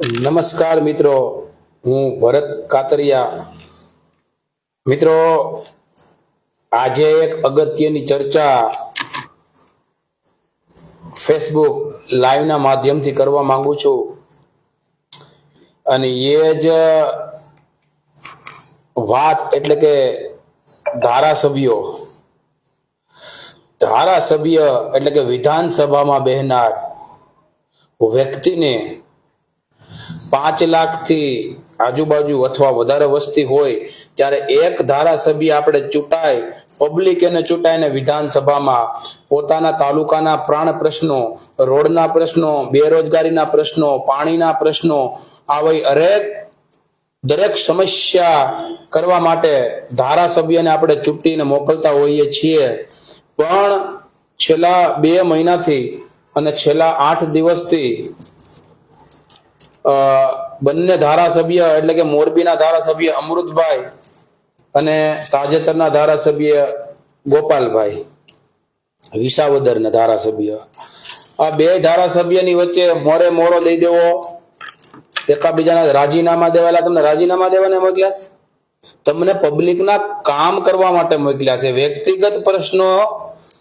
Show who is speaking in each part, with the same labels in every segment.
Speaker 1: નમસ્કાર મિત્રો. હું ભરત કાતરિયા. મિત્રો, આજે એક અગત્યની ચર્ચા ફેસબુક લાઈવના માધ્યમથી કરવા માંગુ છું. અને એ જ વાત એટલે કે ધારાસભ્યો. ધારાસભ્ય એટલે કે વિધાનસભામાં બેહનાર વ્યક્તિને પાંચ લાખથી આજુબાજુ અથવા વધારે વસ્તી હોય, ત્યારે એક ધારાસભ્ય આપણે ચૂંટાય, પબ્લિક એને ચૂંટાય ને વિધાનસભામાં પોતાના તાલુકાના પ્રાણ પ્રશ્નો, રોડના પ્રશ્નો, બેરોજગારીના પ્રશ્નો, પાણીના પ્રશ્નો, આવી હરેક, દરેક સમસ્યા કરવા માટે ધારાસભ્યને આપણે ચૂંટીને મોકલતા હોઈએ છીએ. પણ છેલ્લા બે મહિનાથી અને છેલ્લા આઠ દિવસથી બંને ધારાસભ્ય, એટલે કે મોરબીના ધારાસભ્ય અમૃતભાઈ અને તાજેતરના ધારાસભ્ય ગોપાલભાઈ, વિસાવદરના ધારાસભ્ય. આ બે ધારાસભ્યની વચ્ચે મોરે મોરો દઈ દેવો. એકાબીજાના રાજીનામા દેવાલા તમને રાજીનામા દેવાને મોકલ્યા છે? તમને પબ્લિકના કામ કરવા માટે મોકલ્યા છે. વ્યક્તિગત પ્રશ્નો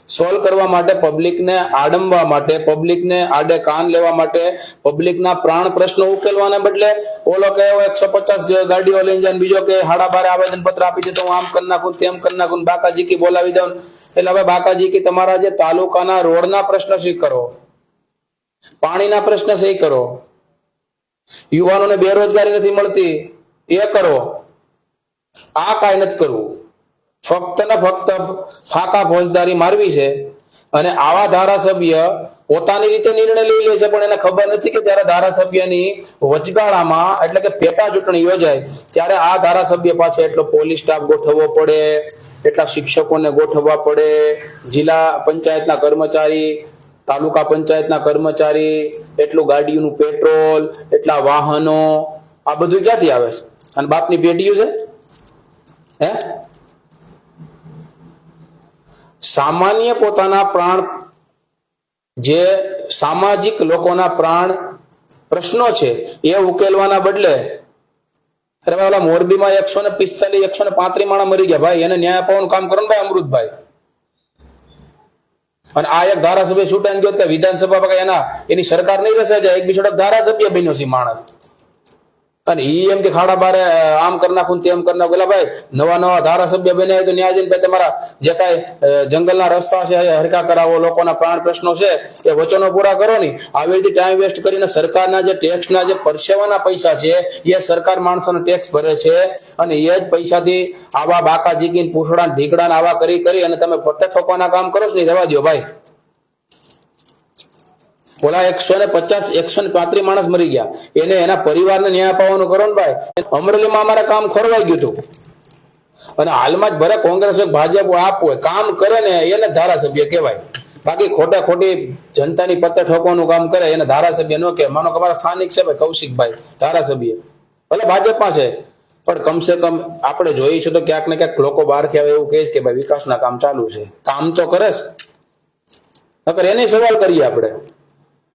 Speaker 1: સોલ્વ કરવા માટે પબ્લિકને આડંબવા માટે પબ્લિકને આડે કાન લેવા માટે પબ્લિકના પ્રાણ પ્રશ્નો ઉકેલવાને બદલે ઓલો કે એકસો પચાસ ગાડીઓ લઈને જાય બીજો કે હાડા બારે આવેદન પત્ર આપી દે તો હું આમ કરી નાખું તેમ કરી નાખું બાકાજી કી બોલાવી દઉં એટલે હવે બાકાજી કે તમારા જે તાલુકાના રોડના પ્રશ્ન સહી કરો, પાણીના પ્રશ્ન સહી કરો, યુવાનોને બેરોજગારી નથી મળતી, એ કરો. આ કાંઈ નથી કરવું. ફક્ત ને ફક્ત ફાકા ફોજદારી મારવી છે અને આવા ધારાસભ્ય પોતાની રીતે નિર્ણય લઈ લે છે, પણ એને ખબર નથી કે જ્યારે ધારાસભ્યની વચગાળામાં, એટલે કે પેટા ચૂંટણી યોજાય, ત્યારે આ ધારાસભ્ય પાસે એટલો પોલીસ સ્ટાફ ગોઠવવો પડે, એટલા શિક્ષકોને ગોઠવવા પડે, જિલ્લા પંચાયતના કર્મચારી, તાલુકા પંચાયતના કર્મચારી, એટલું ગાડીઓનું પેટ્રોલ, એટલા વાહનો, આ બધું ક્યાંથી આવે છે? અને બાપની પેઢીયું છે? હે? સામાન્ય પોતાના પ્રાણ, જે સામાજિક લોકોના પ્રાણ પ્રશ્નો છે, એ ઉકેલવાના બદલે, અરે ભાઈ, ઓલા મોરબીમાં એકસો ને પિસ્તાલીસ, એકસો ને પાંત્રીસ માણસ મરી ગયા, ભાઈ, એને ન્યાય અપાવવાનું કામ કરો ને ભાઈ, અમૃતભાઈ. અને આ એક ધારાસભ્ય છૂટાઈને ગયો કે વિધાનસભા એના, એની સરકાર નહીં રહેશે એક બીજો ધારાસભ્ય બન્યો છે માણસ. અને ઈ એમ કે ખાડા બારે આમ કરી નાખું તેમ કરી નાખું. ભાઈ, નવા નવા ધારાસભ્ય બન્યા તો ન્યાય જઈને તમારા જે કાંઈ જંગલના રસ્તા છે હરકા કરાવો, લોકોના પ્રાણ પ્રશ્નો છે, એ વચનો પૂરા કરો ની. આવી રીતે ટાઈમ વેસ્ટ કરીને સરકારના જે ટેક્સના જે પરસેવાના પૈસા છે, એ સરકાર માણસોનો ટેક્સ ભરે છે. અને એ જ પૈસાથી આવા બાકા જીગીન પૂછડા ઢીકડા આવા કરી કરી અને તમે પોતે ઠોકવાના કામ કરો છો નહીં રહેવા દો ભાઈ. ઓલા એકસો ને પચાસ, એકસો ને પાંત્રીસ માણસ મરી ગયા. એને એના પરિવારને ન્યાય અપાવવાનું કરો ને ભાઈ અમરેલીમાં અમારે કામ ખોરવાઈ ગયું હતું. અને હાલમાં જ ભલે કોંગ્રેસ ભાજપ આપ હોય, કામ કરે ને એને ધારાસભ્ય કહેવાય. બાકી ખોટા ખોટી જનતાની પત્તે ઠોકવાનું કામ કરે, એને ધારાસભ્ય ન કહે માનો કે અમારા સ્થાનિક છે ભાઈ, કૌશિકભાઈ, ધારાસભ્ય. ભલે ભાજપમાં છે, પણ કમસે કમ આપણે જોઈશું તો ક્યાંક ને ક્યાંક લોકો બહારથી આવે એવું કહે કે ભાઈ, વિકાસના કામ ચાલુ છે. કામ તો કરે નકર એને સવાલ કરીએ આપણે.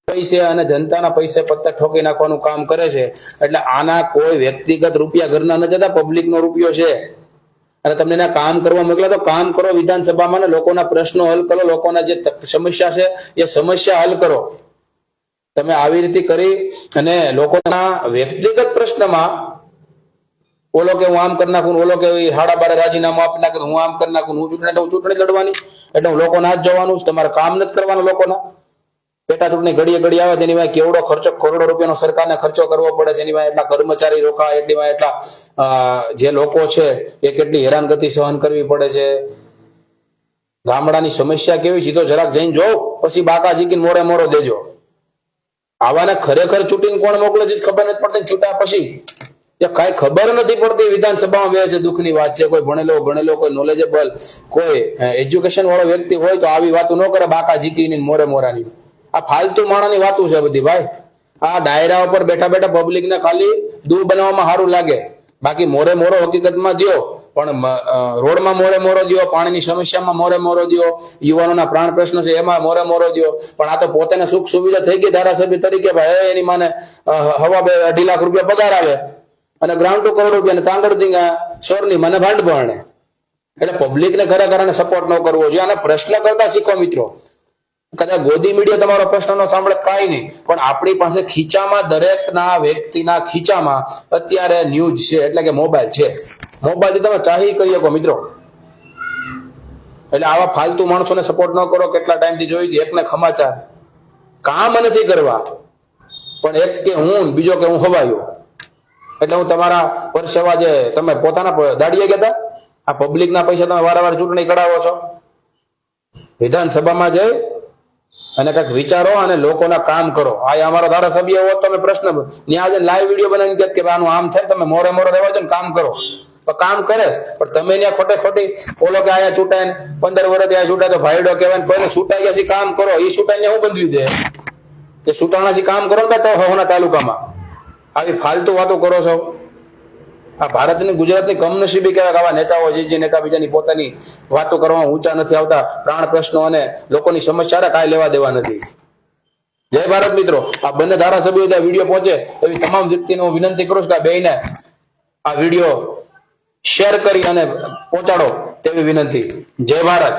Speaker 1: પૈસે અને જનતાના પૈસે પત્તા ઠોકી નાખવાનું કામ કરે છે. એટલે આના કોઈ વ્યક્તિગત રૂપિયા ઘરના ન જતા પબ્લિક નો રૂપિયો છે. અને તમને એના કામ કરવા મોકલા તો કામ કરો વિધાનસભામાં ને લોકોના પ્રશ્નો હલ કરો, લોકોના જે સમસ્યા છે એ સમસ્યા હલ કરો. તમે આવી રીતે કરી અને લોકોના વ્યક્તિગત પ્રશ્નમાં ઓલો કે હું આમ કરી નાખું ઓલો કે હાડા બારે રાજીનામું આપી નાખે હું આમ કરી નાખું, હું ચૂંટણી હું ચૂંટણી લડવાની. એટલે હું લોકોના જ જવાનું, તમારે કામ નથી કરવાનું લોકોના. પેટા ચૂંટણી ઘડીએ ઘડી આવે તેની વાય કેવડો ખર્ચો, કરોડો રૂપિયાનો સરકારને ખર્ચો કરવો પડે છે એની વાય એટલા કર્મચારી રોકાય એટલી વાય એટલા જે લોકો છે, એ કેટલી હેરાનગતિ સહન કરવી પડે છે. ગામડાની સમસ્યા કેવી? છે જરાક જઈને જોઉં, પછી બાકા જીકીને મોરે મોરો દેજો. આવાને ખરેખર ચૂંટીને કોણ મોકલે છે ખબર નથી પડતી ચૂંટા પછી. એ કઈ ખબર નથી પડતી, વિધાનસભામાં બે છે, દુઃખની વાત છે, કોઈ ભણેલો ભણેલો, કોઈ નોલેજેબલ કોઈ એજ્યુકેશન વાળો વ્યક્તિ હોય તો આવી વાતો ન કરે બાકા જીકીની મોરે મોરાની. આ ફાલતુ માણાની વાતો છે બધી ભાઈ. આ ડાયરા ઉપર બેઠા બેઠા પબ્લિક ને ખાલી દૂર બનાવવામાં સારું લાગે. બાકી મોરે મોરો હકીકતમાં દ્યો, પણ રોડમાં મોરે મોરો દ્યો, પાણીની સમસ્યામાં મોરે મોરો દ્યો, યુવાનોના પ્રાણ પ્રશ્ન છે એમાં મોરે મોરો દ્યો. પણ આ તો પોતાને સુખ સુવિધા થઈ ગઈ ધારાસભ્ય તરીકે ભાઈ એની માને હવા બે અઢી લાખ રૂપિયા પગાર આવે. અને ગ્રાઉન્ડ ટુ કરોડ રૂપિયા તાંગડ ધીંગા સોરની મને ભાંડ ભરણે. એટલે પબ્લિકને ખરેખર સપોર્ટ ન કરવો જોઈએ. અને પ્રશ્ન કરતા શીખો મિત્રો. કદાચ ગોદી મીડિયા તમારો પ્રશ્ન નો સાંભળે કાંઈ નહીં, પણ આપણી પાસે ખીચામાં દરેકના વ્યક્તિના ખીચામાં અત્યારે ન્યૂઝ છે, એટલે કે મોબાઈલ છે. મોબાઈલથી તમે ચાહી કરી શકો મિત્રો. એટલે આવા ફાલતુ માણસોને સપોર્ટ ન કરો, કેટલા ટાઈમથી જોઈ છે? એકને ખમાચાર. કામ નથી કરવા, પણ એક કે હું, બીજો કે હું હવાયો. એટલે હું તમારા પરસેવા જે તમે પોતાના દાડીએ ગયા આ પબ્લિકના પૈસા તમે વારંવાર ચૂંટણી કઢાવો છો? વિધાનસભામાં જઈ અને કંઈક વિચારો અને લોકોના કામ કરો. આ અમારો ધારાસભ્ય હોત તમે પ્રશ્ન ત્યાં આજે લાઈવ વીડિયો બનાવીને કહેત કે આનું આમ થાય તમે મોરે મોરે રહેવા છો ને કામ કરો. તો કામ કરે. પણ તમે ત્યાં ખોટે ખોટી ઓલો કે આયા છૂટાય ને પંદર વર્ષ ત્યાં છૂટાય તો ભાઈડો કહેવાય કોઈને છૂટાઈ ગયા કામ કરો. એ છૂટાઈને હું બંધવી દે? કે છૂટાણાથી કામ કરો ને તો હોના તાલુકામાં. આવી ફાલતુ વાતો કરો છો. આ ભારતની ગુજરાતની કમનસીબી કહેવાય આવા નેતાઓ છે, જે નેતા બીજાની પોતાની વાતો કરવામાં ઊંચા નથી આવતા, પ્રાણ પ્રશ્નો અને લોકોની સમસ્યા કાંઈ લેવા દેવા નથી. જય ભારત મિત્રો. આ બંને ધારાસભ્યો ત્યાં વીડિયો પહોંચે, એવી તમામ વ્યક્તિને હું વિનંતી કરું છું કે આ બેને આ વીડિયો શેર કરી અને પહોંચાડો તેવી વિનંતી. જય ભારત.